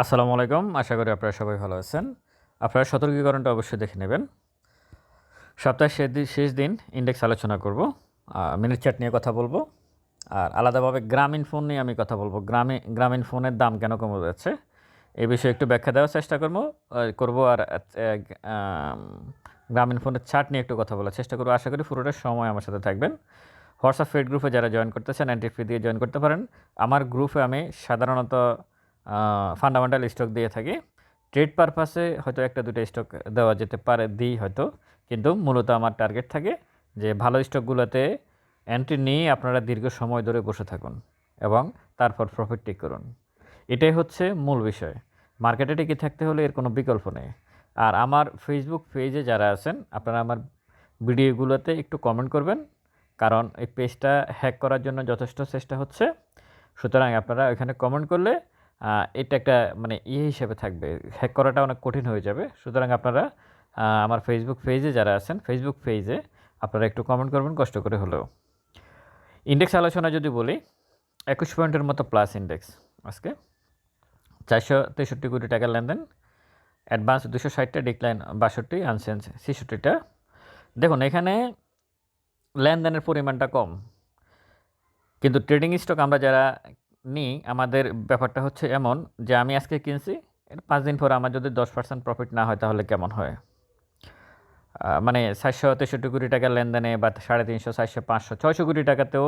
আসসালামু আলাইকুম। আশা করি আপনারা সবাই ভালো আছেন। আপনারা সতর্কীকরণটা অবশ্যই দেখে নেবেন। সপ্তাহের শেষ দিন শেষ দিন ইন্ডেক্স আলোচনা করব। মিনিট চার্ট নিয়ে কথা বলব। আর আলাদাভাবে গ্রামীণ ফোন নিয়ে আমি কথা বলব। গ্রামে, গ্রামীণ ফোনের দাম কেন কমে যাচ্ছে? এই বিষয়ে একটু ব্যাখ্যা দেওয়ার চেষ্টা করব। করব আর গ্রামীণ ফোনের চার্ট নিয়ে একটু কথা বলার চেষ্টা করব। আশা করি পুরোটা সময় আমার সাথে থাকবেন। হোয়াটসঅ্যাপ ফেড গ্রুপে যারা জয়েন করতেছেন অ্যান্টি ফি দিয়ে জয়েন করতে পারেন। আমার গ্রুপে আমি সাধারণত ফান্ডামেন্টাল স্টক দিয়ে থাকি। ট্রেড পারপাসে হয়তো একটা দুটো স্টক দেওয়া যেতে পারে, দিই হয়তো। কিন্তু মূলত আমার টার্গেট থাকে যে ভালো স্টকগুলোতে এন্ট্রি নিয়ে আপনারা দীর্ঘ সময় ধরে বসে থাকুন এবং তারপর প্রফিট টেক করুন। এটাই হচ্ছে মূল বিষয়। মার্কেটে টিকে থাকতে হলে এর কোনো বিকল্প নেই। আর আমার ফেসবুক পেজে যারা আছেন, আপনারা আমার ভিডিওগুলোতে একটু কমেন্ট করবেন। কারণ এই পেজটা হ্যাক করার জন্য যথেষ্ট চেষ্টা হচ্ছে। সুতরাং আপনারা এখানে কমেন্ট করলে এটা একটা মানে ইয়ে হিসেবে থাকবে। হ্যাক করাটা অনেক কঠিন হয়ে যাবে। সুতরাং আপনারা আমার ফেসবুক পেজে যারা আছেন ফেসবুক পেজে আপনারা একটু কমেন্ট করবেন, কষ্ট করে হলেও। ইন্ডেক্স আলোচনা যদি বলি, একুশ পয়েন্টের মতো প্লাস ইন্ডেক্স আজকে। চারশো তেষট্টি কোটি টাকার লেনদেন অ্যাডভান্স দুশো ষাটটা ডিক্লাইন বাষট্টি আনসেন্স ছেষট্টিটা। দেখুন, এখানে লেনদেনের পরিমাণটা কম। কিন্তু ট্রেডিং স্টক আমরা যারা নিই আমাদের ব্যাপারটা হচ্ছে এমন যে আমি আজকে কিনছি, এর পাঁচ দিন পর আমার যদি দশ পার্সেন্ট প্রফিট না হয় তাহলে কেমন হয়? মানে চারশো তেষট্টি কোটি টাকার লেনদেনে বা সাড়ে তিনশো, চারশো পাঁচশো, ছয়শো কোটি টাকাতেও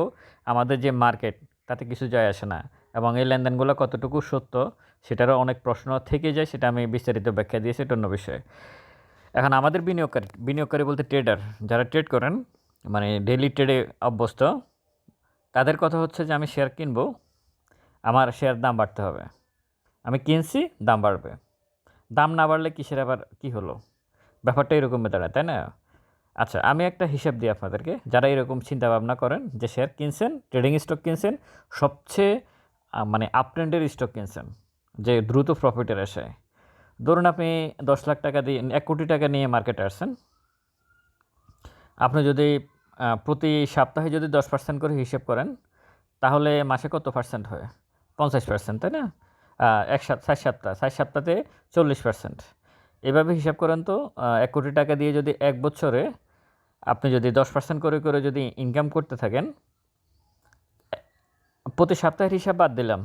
আমাদের যে মার্কেট, তাতে কিছু যায় আসে না। এবং এই লেনদেনগুলো কতটুকু সত্য, সেটারও অনেক প্রশ্ন থেকে যায়, সেটা আমি বিস্তারিত ব্যাখ্যা দিয়েছি এটা অন্য বিষয়। এখন আমাদের বিনিয়োগকারী বিনিয়োগকারী বলতে ট্রেডার যারা ট্রেড করেন মানে ডেলি ট্রেডে অভ্যস্ত, তাদের কথা হচ্ছে যে আমি শেয়ার কিনবো আমার শেয়ার দাম বাড়তে হবে। আমি কিনছি, দাম বাড়বে। দাম না বাড়লে কিসের আবার কি হলো? ব্যাপারটা এরকম দাঁড়ায়, তাই না? আচ্ছা আমি একটা হিসাব দিই আপনাদেরকে। যারা এরকম চিন্তা ভাবনা করেন যে শেয়ার কিনছেন ট্রেডিং স্টক কিনছেন, সবচেয়ে মানে আপ ট্রেন্ডের স্টক কিনছেন, যে দ্রুত প্রফিটের আশায়। ধরুন আপনি দশ লাখ টাকা দিয়ে, এক কোটি টাকা নিয়ে মার্কেটে আসছেন। আপনি যদি প্রতি সপ্তাহে যদি দশ পার্সেন্ট করে হিসেব করেন, তাহলে মাসে কত পার্সেন্ট হয়? পঞ্চাশ পার্সেন্ট তাই না? এক সাত ষাট সপ্তাহ ষাট সপ্তাহে চল্লিশ পার্সেন্ট এভাবে হিসাব করেন তো এক কোটি টাকা দিয়ে যদি এক বছরে আপনি যদি দশ পার্সেন্ট করে করে যদি ইনকাম করতে থাকেন, প্রতি সপ্তাহের হিসাব বাদ দিলাম।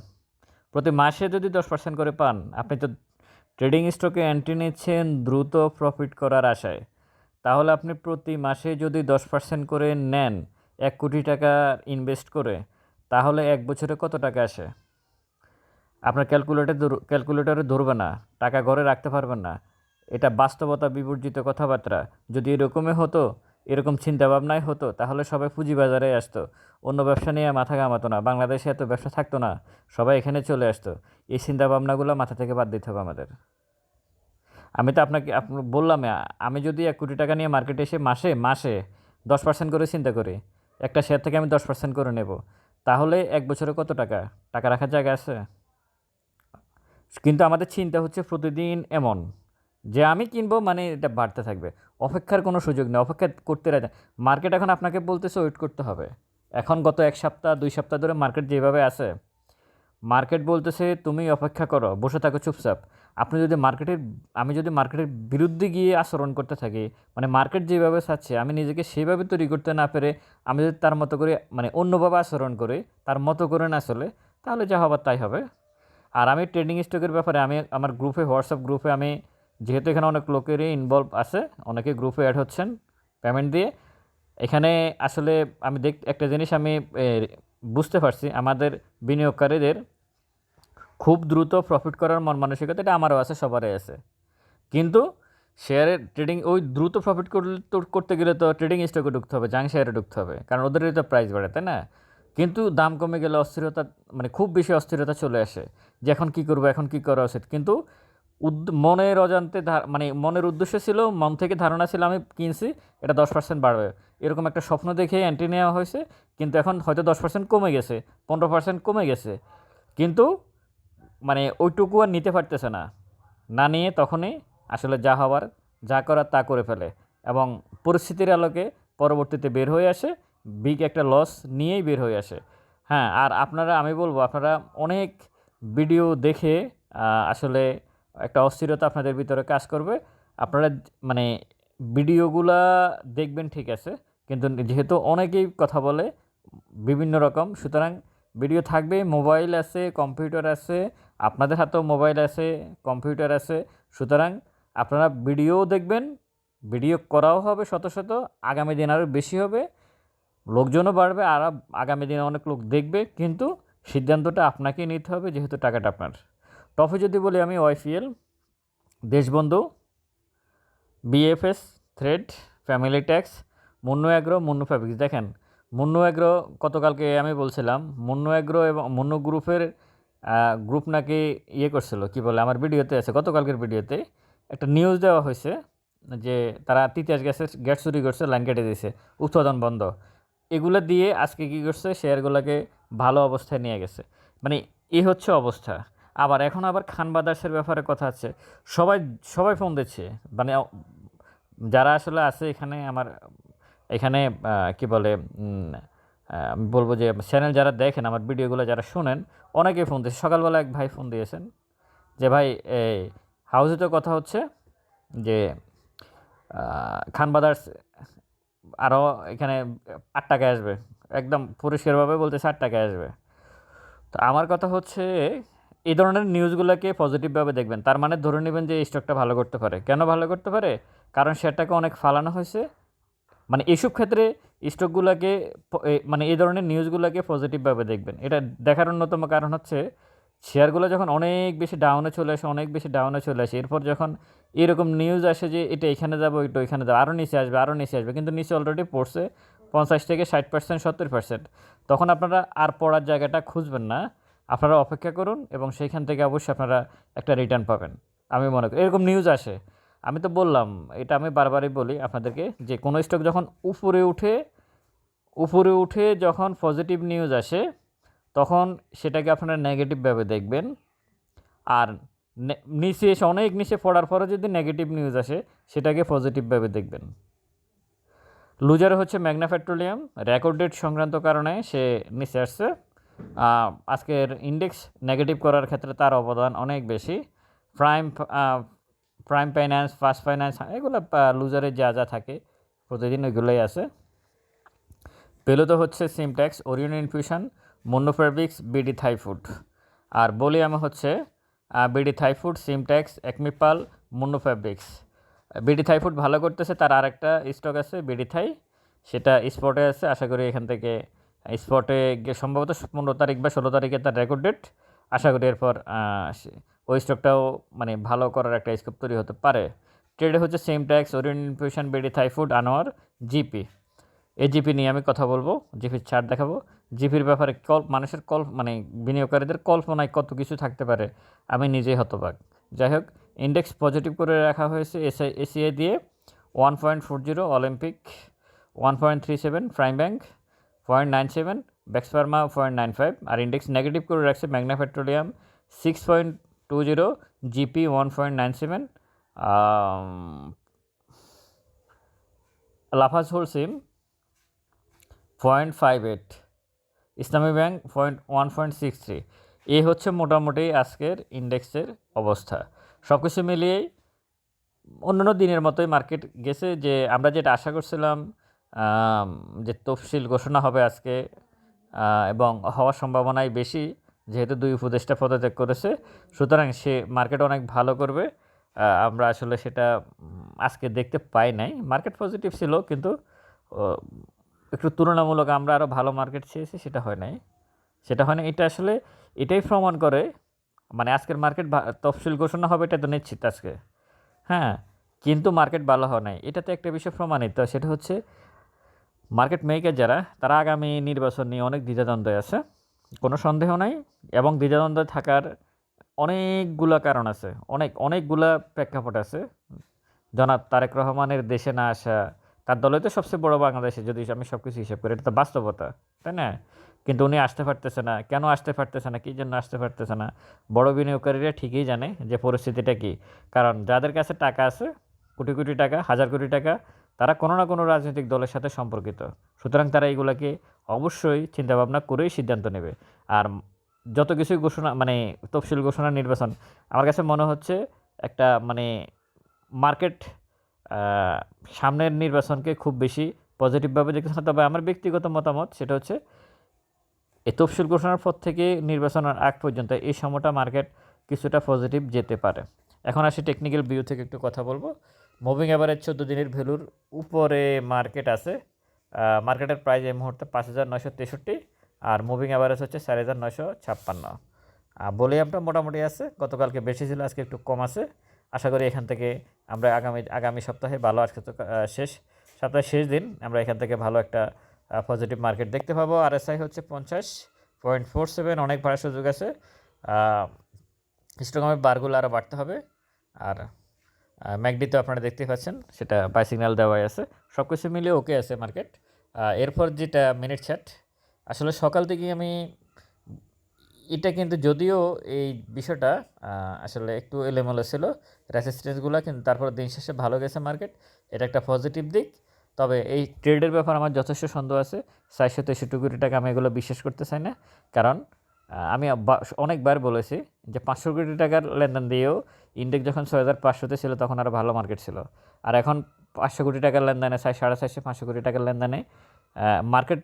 প্রতি মাসে যদি দশ পার্সেন্ট করে পান, আপনি তো ট্রেডিং স্টকে এন্ট্রি নিচ্ছেন দ্রুত প্রফিট করার আশায়। তাহলে আপনি প্রতি মাসে যদি দশ পার্সেন্ট করে নেন, এক কোটি টাকা ইনভেস্ট করে, তাহলে এক বছরে কত টাকা আসে? আপনার ক্যালকুলেটর ক্যালকুলেটরে ধরবে না, টাকা ঘরে রাখতে পারবেন না। এটা বাস্তবতা বিবর্জিত কথাবার্তা। যদি এরকমই হতো, এরকম চিন্তা ভাবনাই হতো, তাহলে সবাই পুঁজিবাজারে আসতো। অন্য ব্যবসা নিয়ে মাথা ঘামাতো না। বাংলাদেশে এত ব্যবসা থাকতো না, সবাই এখানে চলে আসতো। এই চিন্তাভাবনাগুলো মাথা থেকে বাদ দিতে হবে আমাদের। আমি তো আপনাকে বললাম আমি যদি এক কোটি টাকা নিয়ে মার্কেটে এসে মাসে মাসে দশ পার্সেন্ট করে চিন্তা করি, একটা শেয়ার থেকে আমি দশ পার্সেন্ট করে নেব, তাহলে এক বছরে কত টাকা? টাকা রাখার জায়গা আছে? কিন্তু আমাদের চিন্তা হচ্ছে প্রতিদিন এমন যে আমি কিনবো মানে এটা বাড়তে থাকবে। অপেক্ষার কোনো সুযোগ নেই, অপেক্ষা করতে রাখে মার্কেট এখন আপনাকে বলতেছে ওয়েট করতে হবে। এখন গত এক সপ্তাহ, দুই সপ্তাহ ধরে মার্কেট যেভাবে আছে, মার্কেট বলতেছে তুমি অপেক্ষা করো, বসে থাকো চুপচাপ। আপনি যদি মার্কেটের, আমি যদি মার্কেটের বিরুদ্ধে গিয়ে আচরণ করতে থাকি মানে মার্কেট যেভাবে চাচ্ছে, আমি নিজেকে সেইভাবে তৈরি করতে না পেরে, আমি যদি তার মতো করে মানে অন্যভাবে আচরণ করি, তার মতো করে না চলে, তাহলে যা হবার তাই হবে। আর আমি ট্রেডিং স্টকের ব্যাপারে, আমি আমার গ্রুপে, হোয়াটসঅ্যাপ গ্রুপে আমি, যেহেতু এখানে অনেক লোকেরই ইনভলভ আছে, অনেকে গ্রুপে অ্যাড হচ্ছেন পেমেন্ট দিয়ে। এখানে আসলে আমি দেখ, একটা জিনিস আমি বুঝতে পারছি, আমাদের বিনিয়োগকারীদের খুব দ্রুত প্রফিট করার মন মানসিকতা এটা আমারও আছে, সবারই আছে। কিন্তু শেয়ারের ট্রেডিং ওই দ্রুত প্রফিট করতে গেলে তো ট্রেডিং স্টকে ঢুকতে হবে জাং শেয়ারে ঢুকতে হবে, কারণ ওদেরই তো প্রাইস বাড়ে, তাই না? কিন্তু দাম কমে গেলে অস্থিরতা মানে খুব বেশি অস্থিরতা চলে আসে যে এখন কী করব, এখন কী করা উচিত? কিন্তু উদ- মনের অজান্তে মানে মনের উদ্দেশ্য ছিল, মন থেকে ধারণা ছিল, আমি কিনছি, এটা দশ পার্সেন্ট বাড়বে। এরকম একটা স্বপ্ন দেখে এন্ট্রি নেওয়া হয়েছে, কিন্তু এখন হয়তো দশ পার্সেন্ট কমে গেছে, পনেরো পার্সেন্ট কমে গেছে। কিন্তু মানে ওইটুকু আর নিতে পারতেছে না। না নিয়ে তখনই আসলে যা হওয়ার, যা করার তা করে ফেলে। এবং পরিস্থিতির আলোকে পরবর্তীতে বের হয়ে আসে বিগ একটা লস নিয়েই বের হয়ে আসে। হ্যাঁ আর আপনারা, আমি বলব, আপনারা অনেক ভিডিও দেখে আসলে একটা অস্থিরতা আপনাদের ভিতরে কাজ করবে। আপনারা মানে ভিডিওগুলা দেখবেন ঠিক আছে, কিন্তু যেহেতু অনেকেই কথা বলে বিভিন্ন রকম, সুতরাং ভিডিও থাকবে মোবাইল আছে কম্পিউটার আছে, আপনাদের হাতেও মোবাইল আছে কম্পিউটার আছে, সুতরাং আপনারা ভিডিও দেখবেন ভিডিও করাও হবে শত শত, আগামী দিন আরও বেশি হবে। লোকজনও বাড়বে, আর আগামী দিনে অনেক লোক দেখবে, কিন্তু সিদ্ধান্তটা আপনাকেই নিতে হবে যেহেতু টাকাটা আপনার। টপে যদি বলি আমি ওয়াইফিএল, Deshbandhu, BFS, thread, family tex, Monno agro, Monno fabrics. দেখেন, মুন্নু অ্যাগ্রো, গতকালকে আমি বলছিলাম, মুন্নু অ্যাগ্রো এবং মুন্নু গ্রুপের গ্রুপ নাকি ইয়ে করছিল, কি বলে, আমার ভিডিওতে আছে, গতকালকের ভিডিওতে একটা নিউজ দেওয়া হয়েছে যে তারা তিতাস গ্যাসের গ্যাস চুরি করছে, লাইন কেটে দিয়েছে, উৎপাদন বন্ধ। এগুলো দিয়ে আজকে কী করছে? শেয়ারগুলোকে ভালো অবস্থায় নিয়ে গেছে। মানে এ হচ্ছে অবস্থা। আবার এখন আবার খান বাদার্সের ব্যাপারে কথা আছে। সবাই সবাই ফোন দিচ্ছে। মানে যারা আসলে আছে এখানে আমার, এখানে কি বলে আমি বলব যে চ্যানেল যারা দেখেন, আমার ভিডিওগুলো যারা শোনেন, অনেকেই ফোন দিয়েছে। সকালবেলা এক ভাই ফোন দিয়েছেন যে, ভাই এই হাউসে তো কথা হচ্ছে যে খান বাদার্স আরও এখানে আট টাকায় আসবে। একদম পরিষ্কারভাবে বলতেছে আট টাকায় আসবে। তো আমার কথা হচ্ছে, এই ধরনের নিউজগুলোকে পজিটিভভাবে দেখবেন। তার মানে ধরে নেবেন যে এই স্টকটা ভালো করতে পারে। কেন ভালো করতে পারে? কারণ শেয়ারটাকে অনেক ফালানো হয়েছে। মানে এইসব ক্ষেত্রে স্টকগুলোকে মানে এই ধরনের নিউজগুলোকে পজিটিভভাবে দেখবেন। এটা দেখার অন্যতম কারণ হচ্ছে শেয়ারগুলো যখন অনেক বেশি ডাউনে চলে আসে, অনেক বেশি ডাউনে চলে আসে, এরপর যখন এরকম নিউজ আসে যে এটা এখানে যাব, এটা ওইখানে যাব আরও নিচে আসবে আরও নিচে আসবে, কিন্তু নিচে অলরেডি পড়ছে পঞ্চাশ থেকে ষাট পার্সেন্ট সত্তর পার্সেন্ট তখন আপনারা আর পড়ার জায়গাটা খুঁজবেন না। আপনারা অপেক্ষা করুন এবং সেইখান থেকে অবশ্যই আপনারা একটা রিটার্ন পাবেন। আমি মনে করি, এরকম নিউজ আসে। আমি তো বললাম, এটা আমি বারবারই বলি আপনাদেরকে যে কোনো স্টক যখন উপরে উঠে উপরে উঠে যখন পজিটিভ নিউজ আসে তখন সেটাকে আপনারা নেগেটিভভাবে দেখবেন। আর নিচে এসে, অনেক নিচে পড়ার পরে যদি নেগেটিভ নিউজ আসে, সেটাকে পজিটিভভাবে দেখবেন। লুজার হচ্ছে ম্যাগনা পেট্রোলিয়াম রেকর্ড ডেট সংক্রান্ত কারণে সে নিচে আসছে। আজকের ইন্ডেক্স নেগেটিভ করার ক্ষেত্রে তার অবদান অনেক বেশি। Prime prime finance first finance এগুলো লুজারের যা যা থাকে, প্রতিদিন ওইগুলোই আছে। পেল তো হচ্ছে Simtex Orion infusion Monno fabrics BD Thai food আর বলি আমি হচ্ছে বিডি থাই ফুড সিমট্যাক্স, একমিপাল মন্নোফেব্রিক্স বিডি থাই ফুড ভালো করতেছে, তার আরেকটা স্টক আছে, বিডি থাই। সেটা স্পটে আছে, আশা করি এখান থেকে স্পটে সম্ভবত পনেরো তারিখ বা ষোলো তারিখে তার রেকর্ড ডেট আশা করি এরপর ওই স্টকটাও মানে ভালো করার একটা স্কোপ তৈরি হতে পারে। ট্রেডে হচ্ছে Simtex Orion infusion BD Thai food Anwar, GP. এই জিপি নিয়ে আমি কথা বলব জিপির ছাড় দেখাবো। জিপির ব্যাপারে কল, মানুষের কল মানে বিনিয়োগকারীদের কল্পনায় কত কিছু থাকতে পারে, আমি নিজেই হতবাক। যাই হোক ইন্ডেক্স পজিটিভ করে রাখা হয়েছে এসআই এসিআই দিয়ে। One point four zero Olympic one point three seven prime bank point nine seven ব্যাক্সফার্মা point nine five আর ইন্ডেক্স নেগেটিভ করে রাখছে Magna petroleum six point two zero GP one point nine seven Lafarge Holcim point five eight, Islami bank point one point six three এই হচ্ছে মোটামুটি আজকের ইন্ডেক্সের অবস্থা। সব কিছু মিলিয়েই অন্যান্য দিনের মতোই মার্কেট গেছে, যে আমরা যেটা আশা করছিলাম যে তফসিল ঘোষণা হবে আজকে এবং হওয়ার সম্ভাবনাই বেশি, যেহেতু দুই উপদেষ্টা পদত্যাগ করেছে, সুতরাং সে মার্কেট অনেক ভালো করবে। আমরা আসলে সেটা আজকে দেখতে পাই নাই। মার্কেট পজিটিভ ছিল, কিন্তু একটু তুলনামূলক আমরা আরও ভালো মার্কেট চেয়েছি, সেটা হয় নাই। সেটা হয় না এটা আসলে এটাই প্রমাণ করে মানে আজকের মার্কেট তফসিল ঘোষণা হবে এটা তো নিশ্চিত আজকে। হ্যাঁ কিন্তু মার্কেট ভালো হয় নাই। এটাতে একটা বিষয় প্রমাণিত, সেটা হচ্ছে মার্কেট মেকার যারা, তারা আগামী নির্বাচন নিয়ে অনেক দ্বিধাদ্বন্দ্বে আছে, কোনো সন্দেহ নাই, এবং দ্বিধাদ্বন্দ্বে থাকার অনেকগুলা কারণ আছে, অনেক, অনেকগুলা প্রেক্ষাপট আছে। জনাব তারেক রহমানের দেশে না আসা তার দলে তো সবচেয়ে বড় বাংলাদেশে যদি আমি সব কিছু হিসাব করি, এটা তো বাস্তবতা, তাই না? কিন্তু উনি আসতে পারতেছে না। কেন আসতে পারতেছে না? কী জন্য আসতে পারতেছে না? বড় বিনিয়োগকারীরা ঠিকই জানে যে পরিস্থিতিটা কী। কারণ যাদের কাছে টাকা আছে, কোটি কোটি টাকা, হাজার কোটি টাকা, তারা কোনো না কোনো রাজনৈতিক দলের সাথে সম্পর্কিত। সুতরাং তারা এইগুলোকে অবশ্যই চিন্তাভাবনা করেই সিদ্ধান্ত নেবে। আর যত কিছুই ঘোষণা মানে তফসিল ঘোষণা নির্বাচন, আমার কাছে মনে হচ্ছে একটা মানে মার্কেট সামনের নির্বাচনকে খুব বেশি পজিটিভভাবে দেখতেছে না। তবে আমার ব্যক্তিগত মতামত সেটা হচ্ছে, এ তফসিল ঘোষণার পর থেকে নির্বাচনের আগ পর্যন্ত এই সময়টা মার্কেট কিছুটা পজিটিভ যেতে পারে। এখন আসি টেকনিক্যাল ভিউ থেকে একটু কথা বলব। মুভিং অ্যাভারেজ চোদ্দ দিনের ভ্যালুর উপরে মার্কেট আছে। মার্কেটের প্রাইস এই মুহূর্তে পাঁচ হাজার নয়শো তেষট্টি আর মুভিং অ্যাভারেজ হচ্ছে চার হাজার নয়শো ছাপ্পান্ন। ভলিউমটা মোটামুটি আছে, গতকালকে বেশি ছিল, আজকে একটু কম আছে। আশা করি এখান থেকে আমরা আগামী আগামী সপ্তাহে ভালো আজকে তো শেষ সপ্তাহের শেষ দিন, আমরা এখান থেকে ভালো একটা পজিটিভ মার্কেট দেখতে পাবো। আর এসআই হচ্ছে পঞ্চাশ পয়েন্ট ফোর সেভেন অনেক বাড়ার সুযোগ আছে। স্টকমের বারগুলো আরও বাড়তে হবে। আর ম্যাকডি তো আপনারা দেখতেই পাচ্ছেন, সেটা বাই সিগন্যাল দেওয়াই আছে। সব কিছু মিলিয়ে ওকে আছে মার্কেট এরপর যেটা মিনিট চ্যাট আসলে সকাল থেকে আমি এটা কিন্তু যদিও এই বিষয়টা আসলে একটু এলোমেলো ছিল রেসিস্টেন্সগুলো কিন্তু তারপর দিন শেষে ভালো গেছে মার্কেট এটা একটা পজিটিভ দিক। তবে এই ট্রেডের ব্যাপার আমার যথেষ্ট সন্দেহ আছে, চারশো তেষট্টি কোটি টাকা আমি এগুলো বিশ্বাস করতে চাই না। কারণ আমি অনেকবার বলেছি যে পাঁচশো কোটি টাকার লেনদেন দিয়েও ইন্ডেক্স যখন ছয় হাজার পাঁচশোতে ছিল তখন আরও ভালো মার্কেট ছিল। আর এখন পাঁচশো কোটি টাকার লেনদেনে সাড়ে সাড়ে চারশো পাঁচশো কোটি টাকার লেনদেনে মার্কেট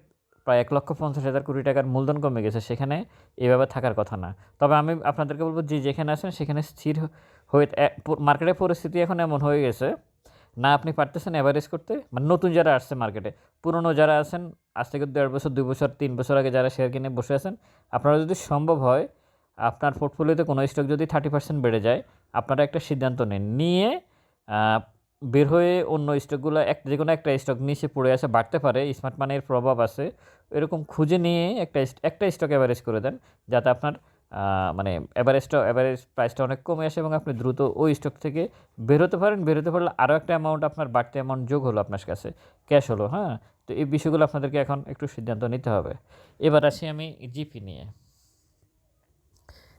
প্রায় এক লক্ষ পঞ্চাশ হাজার কোটি টাকার মূলধন কমে গেছে, সেখানে এভাবে থাকার কথা না। তবে আমি আপনাদেরকে বলব, যে যেখানে আছেন সেখানে স্থির হয়ে মার্কেটের পরিস্থিতি এখন এমন হয়ে গেছে, না আপনি পারতেছেন অ্যাভারেজ করতে। মানে নতুন যারা আসছে মার্কেটে পুরনো যারা আছেন, আজ থেকে দেড় বছর, দুই বছর, তিন বছর আগে যারা শেয়ার কিনে বসে আছেন, আপনারা যদি সম্ভব হয়, আপনার পোর্টফোলিওতে কোনো স্টক যদি থার্টি পার্সেন্ট বেড়ে যায়, আপনারা একটা সিদ্ধান্ত নিন। নিয়ে বের হয়ে অন্য স্টকগুলো এক যে কোনো একটা স্টক নিচে পড়ে আছে, বাড়তে পারে স্মার্ট মানির প্রভাব আছে, এরকম খুঁজে নিয়ে একটা একটা স্টক অ্যাভারেজ করে দেন, যাতে আপনার মানে অ্যাভারেজটা অ্যাভারেজ প্রাইসটা অনেক কমে আসে এবং আপনি দ্রুত ওই স্টক থেকে বেরোতে পারেন। বেরোতে পারলে আরও একটা অ্যামাউন্ট আপনার বাড়তি অ্যামাউন্ট যোগ হলো আপনার কাছে ক্যাশ হলো হ্যাঁ? তো এই বিষয়গুলো আপনাদেরকে এখন একটু সিদ্ধান্ত নিতে হবে। এবার আসি আমি জিপি নিয়ে।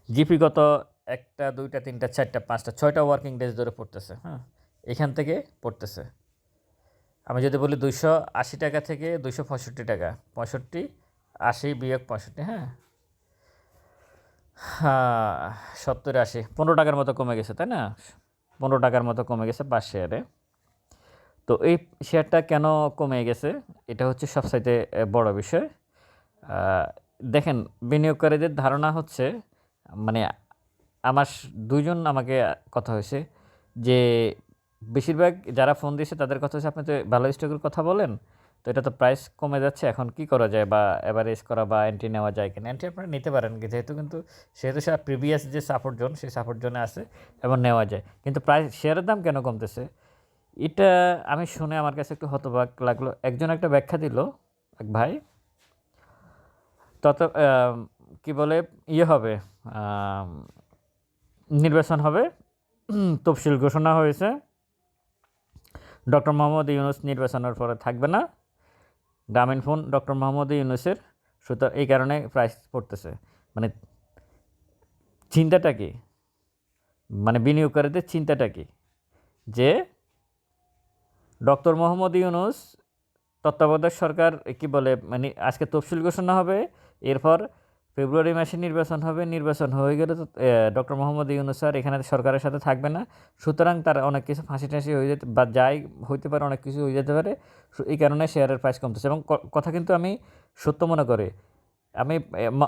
জিপি গত একটা, দুইটা, তিনটা, চারটা, পাঁচটা, ছয়টা ওয়ার্কিং ডেজ ধরে পড়তেছে হ্যাঁ? এখান থেকে পড়তেছে। আমি যদি বলি দুইশো আশি টাকা থেকে দুইশো পঁয়ষট্টি টাকা পঁয়ষট্টি আশি বিয়োগ পঁয়ষট্টি হ্যাঁ? হ্যাঁ সত্তর আশি পনেরো টাকার মতো কমে গেছে তাই না? পনেরো টাকার মতো কমে গেছে পাঁচ শেয়ারে। তো এই শেয়ারটা কেন কমে গেছে? এটা হচ্ছে সবচাইতে এ, বড় বিষয়। দেখেন বিনিয়োগকারীদের ধারণা হচ্ছে মানে আমার দুইজন আমাকে কথা হয়েছে যে বেশিরভাগ যারা ফোন দিয়েছে, তাদের কথা হচ্ছে, আপনি তো ভালো স্টকের কথা বলেন, তো এটা তো প্রাইস কমে যাচ্ছে, এখন কি করা যায় বা এভারেজ করা বা এন্ট্রি নেওয়া যায় কিনা? এন্ট্রি আপনারা নিতে পারেন কি যেহেতু কিন্তু সেহেতু সেটা প্রিভিয়াস যে সাপোর্ট জোন সেই সাপোর্ট জোনে আছে এবং নেওয়া যায়। কিন্তু প্রাইস শেয়ারের দাম কেন কমতেছে? এটা আমি শুনে আমার কাছে একটু হতবাক লাগল। একজন একটা ব্যাখ্যা দিল, এক ভাই। তত কি বলে ইয়ে হবে নির্বাচন হবে তফসিল ঘোষণা হয়েছে। ডক্টর মোহাম্মদ ইউনুস নির্বাচনের পরে থাকবে না। গ্রামীণ ফোন ডক্টর মোহাম্মদ ইউনুসের সুতরাং এই কারণে প্রাইস পড়তেছে। মানে চিন্তাটা কি? মানে বিনিয়োগকারীদের চিন্তাটা কি? যে ডক্টর মোহাম্মদ ইউনুস তত্ত্বাবধায়ক সরকার কি বলে মানে আজকে তফসিল ঘোষণা হবে, এরপর ফেব্রুয়ারি মাসে নির্বাচন হবে, নির্বাচন হয়ে গেলে তো ডক্টর মোহাম্মদ ইউনুস স্যার এখানে সরকারের সাথে থাকবে না। সুতরাং তার অনেক কিছু ফাঁসি টাঁসি হয়ে যেতে, বা যাই হইতে পারে অনেক কিছু হয়ে যেতে পারে এই কারণে শেয়ারের প্রাইস কমতেছে। এবং কথা কিন্তু আমি সত্য মনে করি, আমি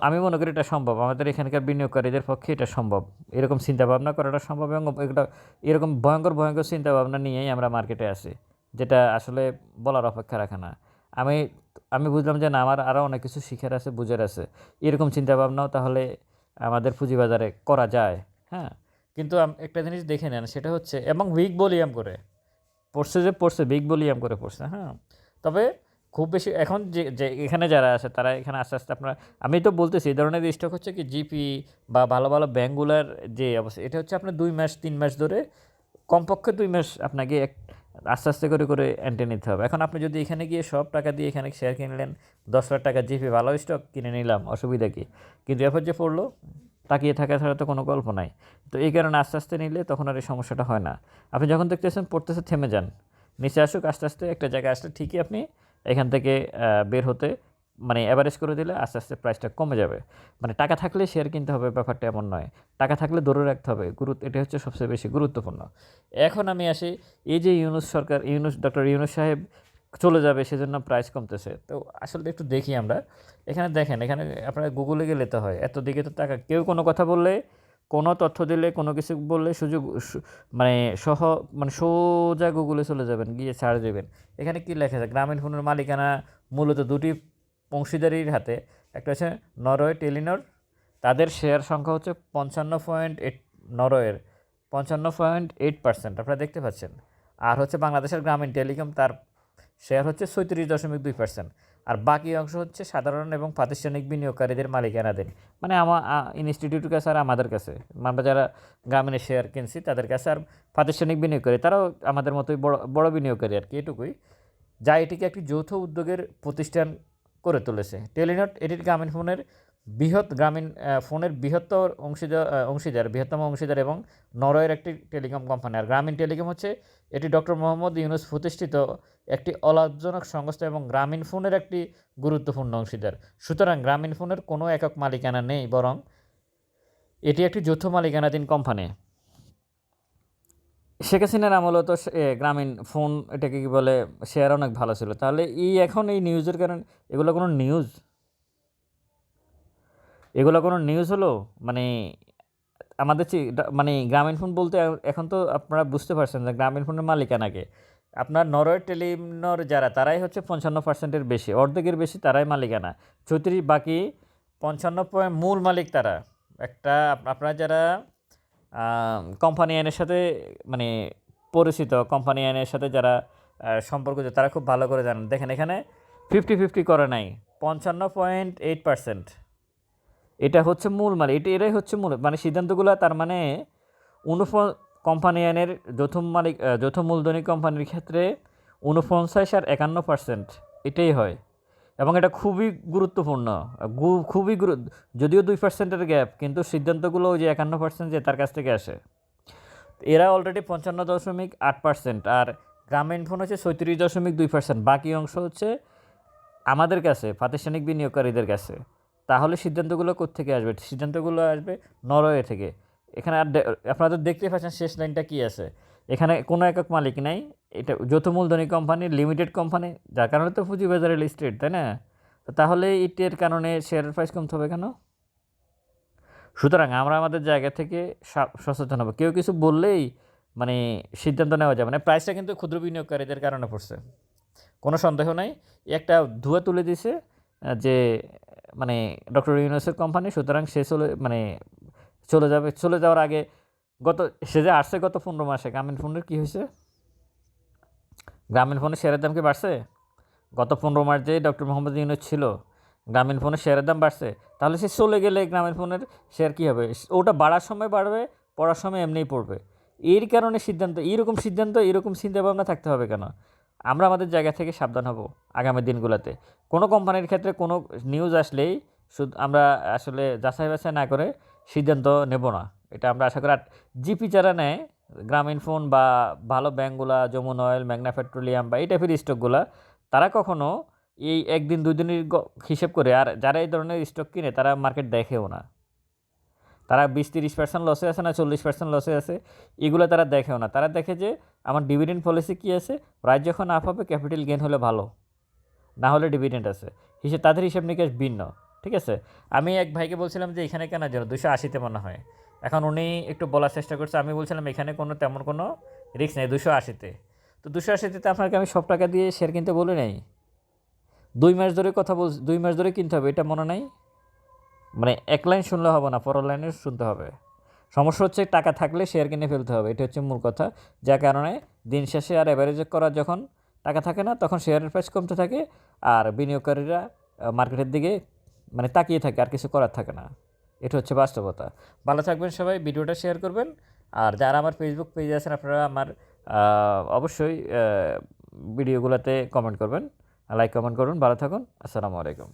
আমি মনে করি এটা সম্ভব। আমাদের এখানকার বিনিয়োগকারীদের পক্ষে এটা সম্ভব। এরকম চিন্তাভাবনা করাটা সম্ভব এবং এটা এরকম ভয়ঙ্কর ভয়ঙ্কর চিন্তাভাবনা নিয়েই আমরা মার্কেটে আসি যেটা আসলে বলার অপেক্ষা রাখে না। আমি আমি বুঝলাম যে না, আমার আরও অনেক কিছু শিখার আছে, বুঝার আছে। এরকম চিন্তা ভাবনাও তাহলে আমাদের পুঁজিবাজারে করা যায় হ্যাঁ? কিন্তু একটা জিনিস দেখে নেন, সেটা হচ্ছে, এবং উইক ভলিউম করে, পড়ছে যে পড়ছে বিগ ভলিউম করে পড়ছে হ্যাঁ? তবে খুব বেশি, এখন যে যে, এখানে যারা আছে, তারা এখানে আস্তে আস্তে আপনারা, আমি তো বলতেছি, এই ধরনের স্টক হচ্ছে কি জিপি বা ভালো ভালো ব্যাঙ্কগুলার যে অবস্থা, এটা হচ্ছে আপনার দুই মাস, তিন মাস ধরে, কমপক্ষে দুই মাস আপনাকে এক আস্তে আস্তে করে করে অ্যান্টে নিতে হবে। এখন আপনি যদি এখানে গিয়ে সব টাকা দিয়ে এখানে শেয়ার কিনলেন দশ লাখ টাকা জিপি ভালো স্টক কিনে নিলাম, অসুবিধা কী? কিন্তু এরপর যে পড়ল, তাকিয়ে থাকা ছাড়া তো কোনো গল্প নাই। তো এই কারণে আস্তে আস্তে নিলে তখন আর এই সমস্যাটা হয় না। আপনি যখন দেখতেছেন পড়তেছে, থেমে যান। নিচে আসুক, আস্তে আস্তে একটা জায়গায় আসলে ঠিকই আপনি এখান থেকে বের হতে মানে অ্যাভারেজ করে দিলে আস্তে আস্তে প্রাইসটা কমে যাবে। মানে টাকা থাকলে শেয়ার কিনতে হবে, ব্যাপারটা এমন নয়। টাকা থাকলে ধরে রাখতে হবে। গুরুত্ব, এটা হচ্ছে সবচেয়ে বেশি গুরুত্বপূর্ণ। এখন আমি আসি, এই যে ইউনুস সরকার, ইউনুস ডক্টর ইউনুস সাহেব চলে যাবে, সেজন্য প্রাইস কমতেছে। তো আসলে একটু দেখি আমরা। এখানে দেখেন, এখানে আপনারা গুগলে গেলে তো হয়, এত দিকে তো টাকা কেউ কোনো কথা বললে, কোনো তথ্য দিলে, কোনো কিছু বললে সুযোগ মানে সহ মানে সোজা গুগলে চলে যাবেন, গিয়ে সার্চ দেবেন। এখানে কি লেখা আছে? গ্রামীণ ফোনের মালিকানা মূলত দুটি অংশীদারির হাতে। একটা হচ্ছে নরওয়ে টেলিনর। তাদের শেয়ার সংখ্যা হচ্ছে পঞ্চান্ন পয়েন্ট এইট নরওয়ের পঞ্চান্ন পয়েন্ট এইট পার্সেন্ট আপনারা দেখতে পাচ্ছেন। আর হচ্ছে বাংলাদেশের গ্রামীণ টেলিকম, তার শেয়ার হচ্ছে ছয়ত্রিশ দশমিক দুই পার্সেন্ট আর বাকি অংশ হচ্ছে সাধারণ এবং প্রাতিষ্ঠানিক বিনিয়োগকারীদের মালিকানাধীন মানে আমার ইনস্টিটিউটের কাছে আর আমাদের কাছে। আমরা যারা গ্রামীণের শেয়ার কিনছি, তাদের কাছে আর প্রাতিষ্ঠানিক বিনিয়োগকারী, তারাও আমাদের মতোই বড় বড় বিনিয়োগকারী আর কি, এটুকুই। যা এটিকে একটি যৌথ উদ্যোগের প্রতিষ্ঠান করে তুলেছে। টেলিনট এটির গ্রামীণ ফোনের বৃহৎ গ্রামীণ ফোনের বৃহত্তর অংশীদার অংশীদার, বৃহত্তম অংশীদার এবং নরওয়ের একটি টেলিকম কোম্পানি। আর গ্রামীণ টেলিকম হচ্ছে, এটি ডক্টর মোহাম্মদ ইউনুস প্রতিষ্ঠিত একটি অলাভজনক সংস্থা এবং গ্রামীণ ফোনের একটি গুরুত্বপূর্ণ অংশীদার। সুতরাং গ্রামীণ ফোনের কোনো একক মালিকানা নেই, বরং এটি একটি যৌথ মালিকানাধীন কোম্পানি। শেখ হাসিনার আমলে তো গ্রামীণ ফোন এটাকে কি বলে শেয়ার অনেক ভালো ছিল। তাহলে এই এখন এই নিউজের কারণে, এগুলো কোনো নিউজ এগুলো কোনো নিউজ হলো? মানে আমাদের মানে গ্রামীণ ফোন বলতে এখন তো আপনারা বুঝতে পারছেন যে গ্রামীণ ফোনের মালিকানাকে আপনার নরওয়ে টেলিনর যারা, তারাই হচ্ছে পঞ্চান্ন পার্সেন্টের বেশি, অর্ধেকের বেশি তারাই মালিকানা। চৌত্রিশ, বাকি পঞ্চান্ন পয়েন্ট মূল মালিক তারা। একটা, আপ- আপনারা যারা কোম্পানি আইনের সাথে মানে পরিচিত কোম্পানি আইনের সাথে যারা আহ, সম্পর্কিত তারা খুব ভালো করে জানেন। দেখেন এখানে ফিফটি ফিফটি করে নাই পঞ্চান্ন পয়েন্ট এইট পার্সেন্ট এটা হচ্ছে মূল মালিক এটা এরাই হচ্ছে মূল মানে সিদ্ধান্তগুলো তার মানে উনফ কোম্পানি আইনের যৌথ মালিক যৌথ মূলধনী কোম্পানির ক্ষেত্রে উনপঞ্চাশ আর একান্ন পার্সেন্ট এটাই হয়। এবং এটা খুবই গুরুত্বপূর্ণ। খুবই গুরু, যদিও দুই পার্সেন্টের গ্যাপ কিন্তু সিদ্ধান্তগুলো ওই যে একান্ন পার্সেন্ট যে তার কাছ থেকে আসে। এরা অলরেডি পঞ্চান্ন দশমিক আট পার্সেন্ট আর গ্রামীণ ফোন হচ্ছে ছয়ত্রিশ দশমিক দুই পার্সেন্ট বাকি অংশ হচ্ছে আমাদের কাছে, প্রাতিষ্ঠানিক বিনিয়োগকারীদের কাছে। তাহলে সিদ্ধান্তগুলো কোত্থেকে আসবে? সিদ্ধান্তগুলো আসবে নরওয়ে থেকে। এখানে আর আপনারা তো দেখতেই পাচ্ছেন শেষ লাইনটা কী আছে। এখানে কোনো একক মালিক নাই এটা যৌথ মূলধনী কোম্পানি লিমিটেড কোম্পানি যার কারণে তো পুঁজিবাজারে লিস্টেড তাই না? তাহলে ইটের কারণে শেয়ারের প্রাইস কমতে হবে কেন? সুতরাং আমরা আমাদের জায়গা থেকে সচেতন হব। কেউ কিছু বললেই মানে সিদ্ধান্ত নেওয়া যাবে না। প্রাইসটা কিন্তু ক্ষুদ্র বিনিয়োগকারীদের কারণে পড়ছে। কোনো সন্দেহ নাই। একটা ধুয়া তুলে দিছে যে মানে ডক্টর ইউনুসের কোম্পানি সুতরাং সে চলে মানে চলে যাবে। চলে যাওয়ার আগে গত, সে যে আসছে গত পনেরো মাসে গ্রামীণ ফোনের কী হয়েছে? গ্রামীণ ফোনের শেয়ারের দাম কি বাড়ছে? গত পনেরো যে ডক্টর মোহাম্মদ ইউনুস ছিল, গ্রামীণ ফোনের শেয়ারের দাম বাড়ছে। তাহলে সে চলে গেলে গ্রামীণ ফোনের শেয়ার কী হবে? ওটা বাড়ার সময় বাড়বে, পড়ার সময় এমনিই পড়বে। এর কারণে সিদ্ধান্ত, এইরকম সিদ্ধান্ত এরকম চিন্তাভাবনা থাকতে হবে কেন? আমরা আমাদের জায়গা থেকে সাবধান হব আগামী দিনগুলোতে। কোনো কোম্পানির ক্ষেত্রে কোনো নিউজ আসলেই শুধু আমরা আসলে যাচাই বাছাই না করে সিদ্ধান্ত নেব না। এটা আমরা আশা করি। জিপি যারা নেয় গ্রামীণ ফোন বা ভালো ব্যাঙ্কগুলা যমুন অয়েল, ম্যাগনা পেট্রোলিয়াম বা এই টাইপের স্টকগুলা তারা কখনো এই একদিন দুই দিনের হিসেব করে, আর যারা এই ধরনের স্টক কিনে, তারা মার্কেট দেখেও না। তারা বিশ তিরিশ পার্সেন্ট লসে আছে না চল্লিশ পার্সেন্ট লসে আছে, এগুলো তারা দেখেও না। তারা দেখে যে, আমার ডিভিডেন্ড পলিসি কী আছে প্রাইস যখন আপ হবে ক্যাপিটাল গেন হলে ভালো। না হলে ডিভিডেন্ড আছে। হিসেবে তাদের হিসেব নিকাশ ভিন্ন, ঠিক আছে? আমি এক ভাইকে বলছিলাম যে, এখানে কেনার জন্য দুশো আশিতে মনে হয়। এখন উনি একটু বলার চেষ্টা করছে, আমি বলছিলাম এখানে কোনো তেমন কোনো রিস্ক নেই দুশো আশিতে। তো দুশো আশিতে আপনাকে আমি সব টাকা দিয়ে শেয়ার কিনতে বলে নাই। দুই মাস ধরে কথা বল, দুই মাস ধরে কিনতে হবে, এটা মনে নাই? মানে এক লাইন শুনলে হবে না, পরের লাইনে শুনতে হবে। সমস্যা হচ্ছে টাকা থাকলে শেয়ার কিনে ফেলতে হবে, এটা হচ্ছে মূল কথা। যার কারণে দিন শেষে আর অ্যাভারেজ করা যখন টাকা থাকে না, তখন শেয়ারের প্রাইস কমতে থাকে, আর বিনিয়োগকারীরা মার্কেটের দিকে মানে তাকিয়ে থাকে, আর কিছু করার থাকে না। এটা হচ্ছে বাস্তবতা। ভালো থাকবেন সবাই, ভিডিওটা শেয়ার করবেন। আর যারা আমার ফেসবুক পেজে আছেন, আপনারা আমার অবশ্যই ভিডিওগুলোতে কমেন্ট করবেন। লাইক কমেন্ট করুন। ভালো থাকুন। আসসালামু আলাইকুম।